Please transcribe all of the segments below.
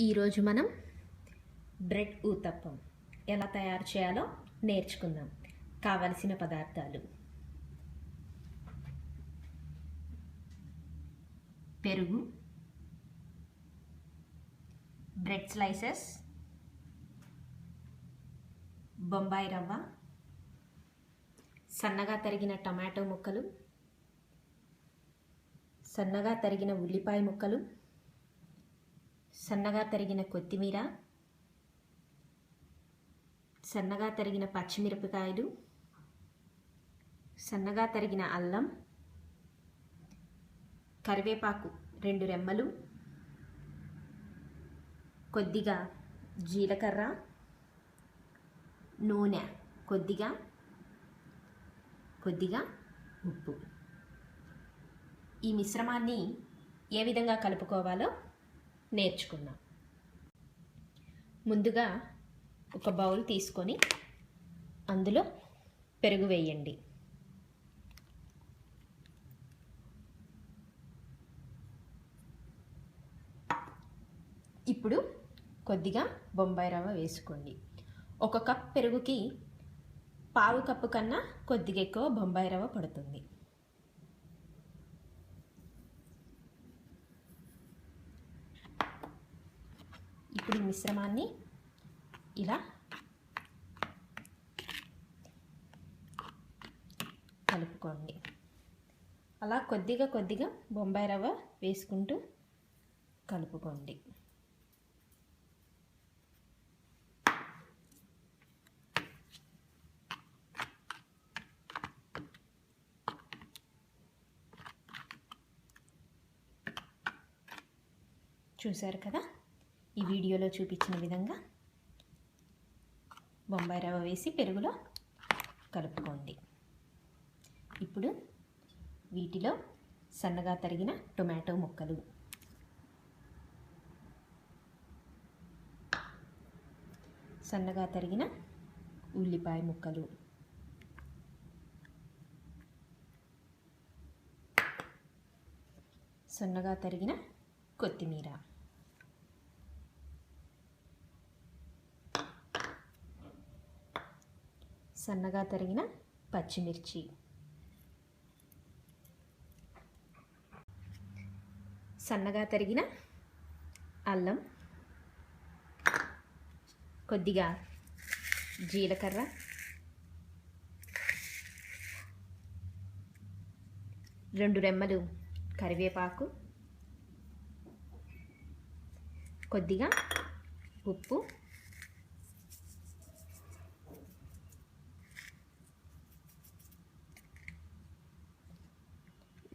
ఈరోజు మనం బ్రెడ్ ఊతప్పం. ఎలా తయారు చేయాలో నేర్చుకుందాం. కావలసిన పదార్థాలు. పెరుగు. Bread slices. బొంబాయి రవ్వ. సన్నగా తరిగిన టమాటో ముక్కలు. సన్నగా తరిగిన ఉల్లిపాయ ముక్కలు. సన్నగా తరిగిన కొత్తిమీర సన్నగా తరిగిన పచ్చిమిరపకాయలు సన్నగా తరిగిన అల్లం కరివేపాకు రెండు రెమ్మలు కొద్దిగా జీలకర్ర నూనె కొద్దిగా కొద్దిగా ఉప్పు. ఈ మిశ్రమాన్ని ఏ విధంగా కలుపుకోవాలో నేర్చుకుందాం ముందుగా ఒక బౌల్ తీసుకొని అందులో పెరుగు వేయండి. ఇప్పుడు కొద్దిగా బొంబాయి రవ్వ వేసుకోండి. ఒక కప్ పెరుగుకి పావు కప్పు కన్నా కొద్దిగా ఎక్కువ బొంబాయి రవ్వ పడుతుంది. ఇప్పుడు ఈ మిశ్రమాన్ని ఇలా కలుపుకోండి. అలా కొద్దిగా కొద్దిగా బొంబాయి రవ్వ వేసుకుంటూ కలుపుకోండి. చూశారు కదా? ఈ వీడియోలో చూపించిన విధంగా బొంబాయి రవ్వ వేసి పెరుగులో కలుపుకోండి. ఇప్పుడు వీటిలో సన్నగా తరిగిన టొమాటో ముక్కలు. సన్నగా తరిగిన ఉల్లిపాయ ముక్కలు. సన్నగా తరిగిన కొత్తిమీర. సన్నగా తరిగిన పచ్చిమిర్చి. సన్నగా తరిగిన అల్లం. కొద్దిగా జీలకర్ర. రెండు రెమ్మలు కరివేపాకు. కొద్దిగా ఉప్పు.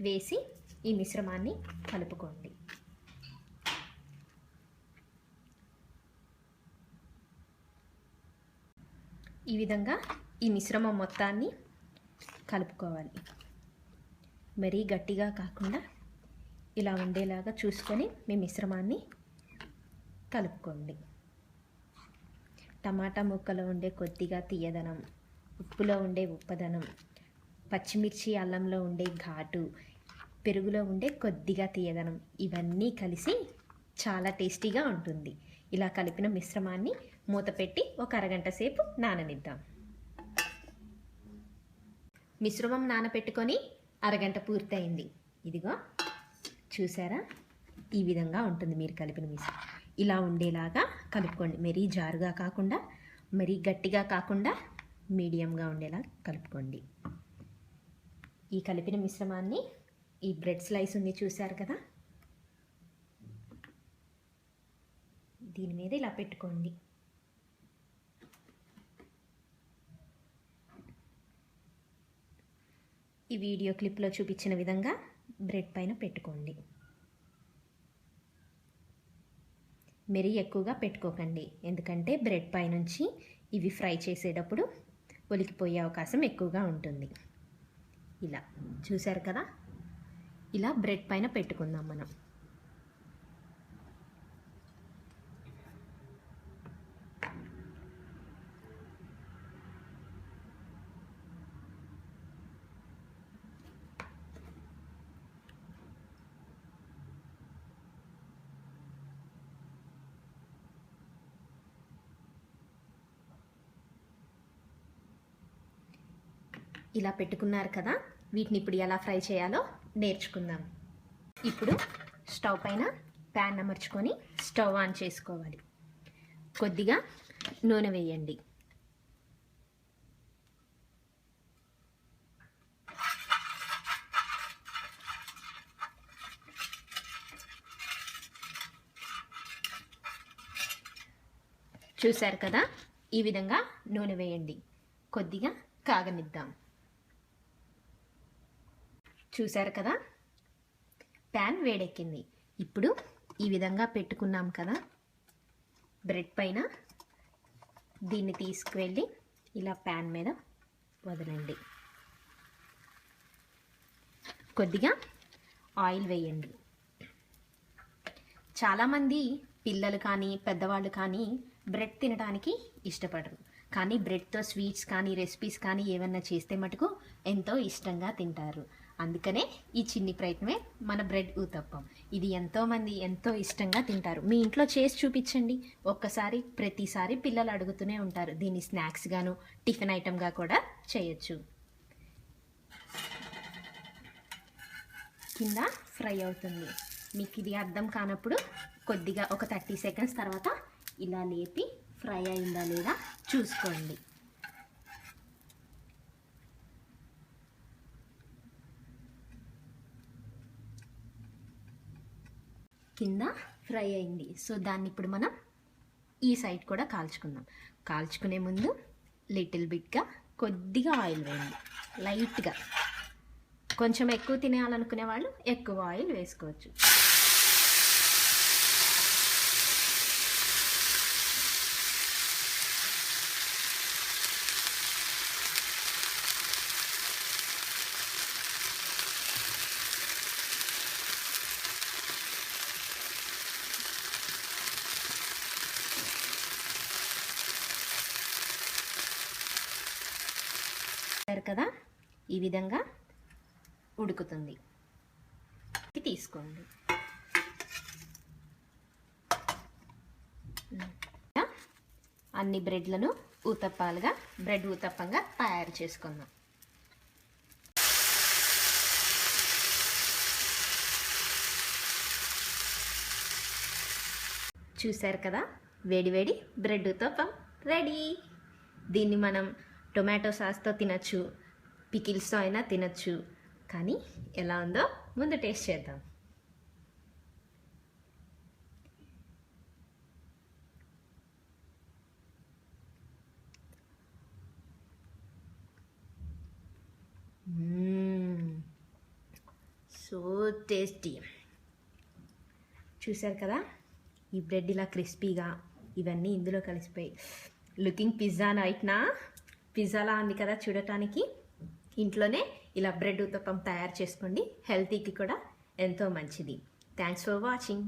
వేసి ఈ మిశ్రమాన్ని కలుపుకోండి. ఈ విధంగా ఈ మిశ్రమం మొత్తాన్ని కలుపుకోవాలి. మరీ గట్టిగా కాకుండా ఇలా ఉండేలాగా చూసుకొని మీ మిశ్రమాన్ని కలుపుకోండి. టమాటా ముక్కలో ఉండే కొద్దిగా తీయదనం ఉప్పులో ఉండే ఉప్పదనం పచ్చిమిర్చి అల్లంలో ఉండే ఘాటు పెరుగులో ఉండే కొద్దిగా తీయదనం. ఇవన్నీ కలిసి చాలా టేస్టీగా ఉంటుంది. ఇలా కలిపిన మిశ్రమాన్ని మూత పెట్టి ఒక అరగంట సేపు నాననిద్దాం. మిశ్రమం నానపెట్టుకొని అరగంట పూర్తయింది. ఇదిగో చూసారా? ఈ విధంగా ఉంటుంది మీరు కలిపిన మిశ్రమం. ఇలా ఉండేలాగా కలుపుకోండి. మరీ జారుగా కాకుండా మరీ గట్టిగా కాకుండా మీడియంగా ఉండేలా కలుపుకోండి. ఈ కలిపిన మిశ్రమాన్ని ఈ బ్రెడ్ స్లైస్ ఉంది చూశారు కదా? దీని మీద ఇలా పెట్టుకోండి. ఈ వీడియో క్లిప్లో చూపించిన విధంగా బ్రెడ్ పైన పెట్టుకోండి. మెరి ఎక్కువగా పెట్టుకోకండి. ఎందుకంటే బ్రెడ్ పైనుంచి ఇవి ఫ్రై చేసేటప్పుడు ఒలికిపోయే అవకాశం ఎక్కువగా ఉంటుంది. ఇలా చూశారు కదా? ఇలా బ్రెడ్ పైన పెట్టుకుందాం మనం. ఇలా పెట్టుకున్నారు కదా వీటిని ఇప్పుడు ఎలా ఫ్రై చేయాలో నేర్చుకుందాం. ఇప్పుడు స్టవ్ పైన ప్యాన్ అమర్చుకొని స్టవ్ ఆన్ చేసుకోవాలి. కొద్దిగా నూనె వేయండి. చూశారు కదా? ఈ విధంగా నూనె వేయండి. కొద్దిగా కాగనిద్దాం. చూశారు కదా? ప్యాన్ వేడెక్కింది. ఇప్పుడు ఈ విధంగా పెట్టుకున్నాం కదా? బ్రెడ్ పైన దీన్ని తీసుకువెళ్ళి ఇలా ప్యాన్ మీద వదలండి. కొద్దిగా ఆయిల్ వేయండి. చాలామంది పిల్లలు కానీ పెద్దవాళ్ళు కానీ బ్రెడ్ తినడానికి ఇష్టపడరు. కానీ బ్రెడ్తో స్వీట్స్ కానీ రెసిపీస్ కానీ ఏమన్నా చేస్తే మటుకు ఎంతో ఇష్టంగా తింటారు. అందుకనే ఈ చిన్ని ప్రయత్నమే మన బ్రెడ్ ఊతప్పం. ఇది ఎంతోమంది ఎంతో ఇష్టంగా తింటారు. మీ ఇంట్లో చేసి చూపించండి. ఒక్కసారి ప్రతిసారి పిల్లలు అడుగుతూనే ఉంటారు. దీన్ని స్నాక్స్ గాను టిఫిన్ ఐటమ్గా కూడా చేయొచ్చు. కింద ఫ్రై అవుతుంది. మీకు ఇది అర్థం కానప్పుడు కొద్దిగా ఒక థర్టీ సెకండ్స్ తర్వాత ఇలా లేపి ఫ్రై అయిందా లేదా చూసుకోండి. కింద ఫ్రై అయింది. సో దాన్ని ఇప్పుడు మనం ఈ సైడ్ కూడా కాల్చుకుందాం. కాల్చుకునే ముందు లిటిల్ బిట్గా కొద్దిగా ఆయిల్ వేయండి. లైట్గా. కొంచెం ఎక్కువ తినేయాలనుకునే వాళ్ళు ఎక్కువ ఆయిల్ వేసుకోవచ్చు. చూశారు కదా? ఈ విధంగా ఉడుకుతుంది. తీసుకోండి. అన్ని బ్రెడ్లను ఊతప్పాలుగా బ్రెడ్ ఊతప్పంగా తయారు చేసుకుందాం. చూశారు కదా? వేడి వేడి బ్రెడ్ ఊతప్పం రెడీ. దీన్ని మనం టొమాటో సాస్తో తినచ్చు పికిల్స్తో అయినా తినచ్చు. కానీ ఎలా ఉందో ముందు టేస్ట్ చేద్దాం. So tasty. చూశారు కదా? ఈ బ్రెడ్ ఇలా క్రిస్పీగా ఇవన్నీ ఇందులో కలిసిపోయి. Looking pizza నైట్నా? పిజ్జాలా ఉంది కదా చూడటానికి. ఇంట్లోనే ఇలా బ్రెడ్ ఉత్తప్పం తయారు చేసుకోండి. హెల్తీకి కూడా ఎంతో మంచిది. Thanks for watching